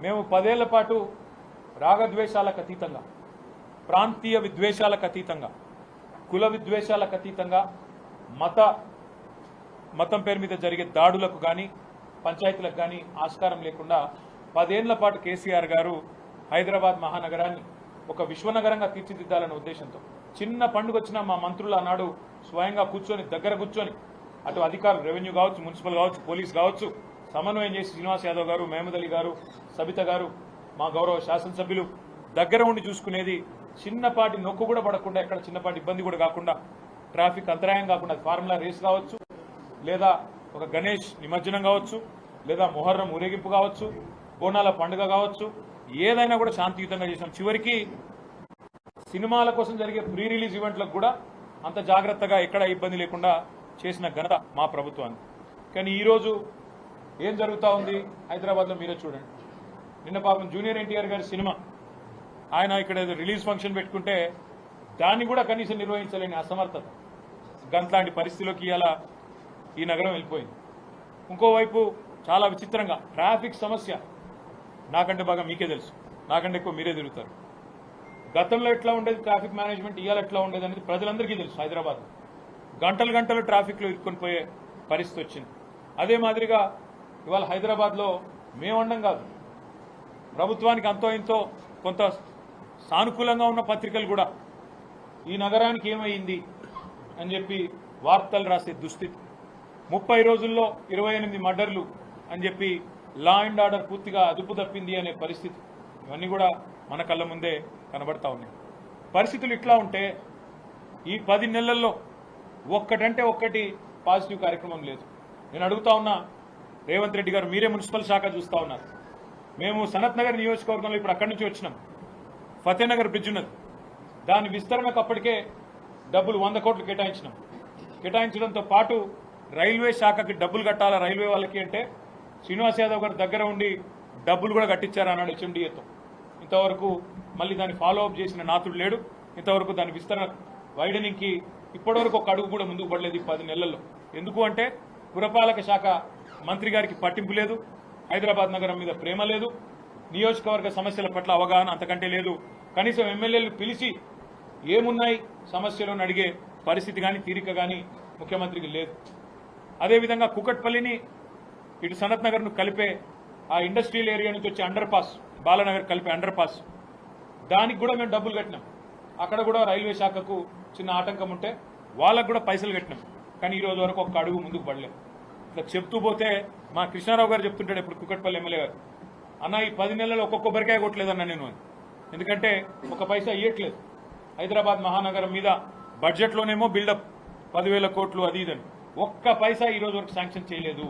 మేము పదేళ్ళ పాటు రాగద్వేషాలకు అతీతంగా ప్రాంతీయ విద్వేషాలకు అతీతంగా కుల విద్వేషాలకు అతీతంగా మత మతం పేరు మీద జరిగే దాడులకు కానీ పంచాయతీలకు కానీ ఆస్కారం లేకుండా పదేళ్ళ పాటు కేసీఆర్ గారు హైదరాబాద్ మహానగరాన్ని ఒక విశ్వనగరంగా తీర్చిదిద్దాలనే ఉద్దేశంతో చిన్న పండుగ వచ్చిన మా మంత్రులు ఆనాడు స్వయంగా కూర్చొని దగ్గర కూర్చొని అటు అధికారులు రెవెన్యూ కావచ్చు మున్సిపల్ కావచ్చు పోలీస్ కావచ్చు సమన్వయం చేసి శ్రీనివాస్ యాదవ్ గారు మహమూద్ అలీ గారు సబిత గారు మా గౌరవ శాసనసభ్యులు దగ్గర ఉండి చూసుకునేది చిన్నపాటి నొక్కు కూడా పడకుండా ఎక్కడ చిన్నపాటి ఇబ్బంది కూడా కాకుండా ట్రాఫిక్ అంతరాయం కాకుండా ఫార్ములా రేస్ కావచ్చు లేదా ఒక గణేష్ నిమజ్జనం కావచ్చు లేదా మొహర్రం ఊరేగింపు కావచ్చు బోనాల పండుగ కావచ్చు ఏదైనా కూడా శాంతియుతంగా చేసాం. చివరికి సినిమాల కోసం జరిగే ప్రీ రిలీజ్ ఈవెంట్లకు కూడా అంత జాగ్రత్తగా ఎక్కడ ఇబ్బంది లేకుండా చేసిన ఘనత మా ప్రభుత్వానికి. కానీ ఈరోజు ఏం జరుగుతూ ఉంది హైదరాబాద్లో మీరే చూడండి. నిన్న పాపం జూనియర్ ఎన్టీఆర్ గారి సినిమా. ఆయన ఇక్కడ ఏదో రిలీజ్ ఫంక్షన్ పెట్టుకుంటే దాన్ని కూడా కనీసం నిర్వహించలేని అసమర్థత. గంతలాంటి పరిస్థితిలోకి ఇలా ఈ నగరం వెళ్ళిపోయింది. ఇంకోవైపు చాలా విచిత్రంగా ట్రాఫిక్ సమస్య నాకంటే బాగా మీకే తెలుసు. నాకంటే ఎక్కువ మీరే తిరుగుతారు. గతంలో ఎట్లా ఉండేది ట్రాఫిక్ మేనేజ్మెంట్ ఇవాళ ఎట్లా ఉండేది అనేది ప్రజలందరికీ తెలుసు హైదరాబాద్ గంటలు గంటలు ట్రాఫిక్లో ఇరుక్కొని పోయే పరిస్థితి వచ్చింది. అదే మాదిరిగా ఇవాళ హైదరాబాద్లో మేమండం కాదు. ప్రభుత్వానికి అంతో ఇంతో కొంత సానుకూలంగా ఉన్న పత్రికలు కూడా ఈ నగరానికి ఏమైంది అని చెప్పి వార్తలు రాసే దుస్థితి. ముప్పై రోజుల్లో ఇరవై ఎనిమిది మర్డర్లు అని చెప్పి లా అండ్ ఆర్డర్ పూర్తిగా అదుపు తప్పింది అనే పరిస్థితి. ఇవన్నీ కూడా మన కళ్ళ ముందే కనబడతా ఉన్నాయి. పరిస్థితులు ఇట్లా ఉంటే ఈ పది నెలల్లో ఒక్కటంటే ఒక్కటి పాజిటివ్ కార్యక్రమం లేదు. నేను అడుగుతా ఉన్నా రేవంత్ రెడ్డి గారు మీరే మున్సిపల్ శాఖ చూస్తూ ఉన్నారు. మేము సనత్ నగర్ నియోజకవర్గంలో ఇప్పుడు అక్కడి నుంచి వచ్చినాం. ఫతేనగర్ బ్రిడ్జ్ ఉన్నది. దాని విస్తరణకు అప్పటికే డబ్బులు వంద కోట్లు కేటాయించినాం. కేటాయించడంతో పాటు రైల్వే శాఖకి డబ్బులు కట్టాలా రైల్వే వాళ్ళకి అంటే శ్రీనివాస్ యాదవ్ గారు దగ్గర ఉండి డబ్బులు కూడా కట్టించారు అన్నాడు హెచ్ఎండిఏతో ఇంతవరకు మళ్ళీ దాన్ని ఫాలో అప్ చేసిన నాతుడు లేడు. ఇంతవరకు దాని విస్తరణ వైడనింగ్కి ఇప్పటివరకు ఒక అడుగు కూడా ముందుకు పడలేదు ఈ పది నెలల్లో. ఎందుకు అంటే పురపాలక శాఖ మంత్రి గారికి పట్టింపు లేదు. హైదరాబాద్ నగరం మీద ప్రేమ లేదు. నియోజకవర్గ సమస్యల పట్ల అవగాహన అంతకంటే లేదు. కనీసం ఎమ్మెల్యేలు పిలిచి ఏమున్నాయి సమస్యలను అడిగే పరిస్థితి కానీ తీరిక కానీ ముఖ్యమంత్రికి లేదు. అదేవిధంగా కుకట్పల్లిని ఇటు సనత్ నగర్ను కలిపే ఆ ఇండస్ట్రియల్ ఏరియా నుంచి వచ్చే అండర్ పాస్ బాలనగర్ కలిపే అండర్ పాస్ దానికి కూడా మేము డబ్బులు కట్టినాం. అక్కడ కూడా రైల్వే శాఖకు చిన్న ఆటంకం ఉంటే వాళ్ళకు కూడా పైసలు కట్టినాం. కానీ ఈరోజు వరకు ఒక్క అడుగు ముందుకు పడలేదు. ఇట్లా చెప్తూ పోతే మా కృష్ణారావు గారు చెప్తుంటాడు ఇప్పుడు కుక్కట్పల్లి ఎమ్మెల్యే గారు అన్న ఈ పది నెలలు ఒక్కొక్క కొబ్బరికాయ కొట్టలేదన్న నేను ఎందుకంటే ఒక పైసా ఇయ్యట్లేదు. హైదరాబాద్ మహానగరం మీద బడ్జెట్లోనేమో బిల్డప్ పదివేల కోట్లు అది ఇదని ఒక్క పైసా ఈ రోజు వరకు శాంక్షన్ చేయలేదు.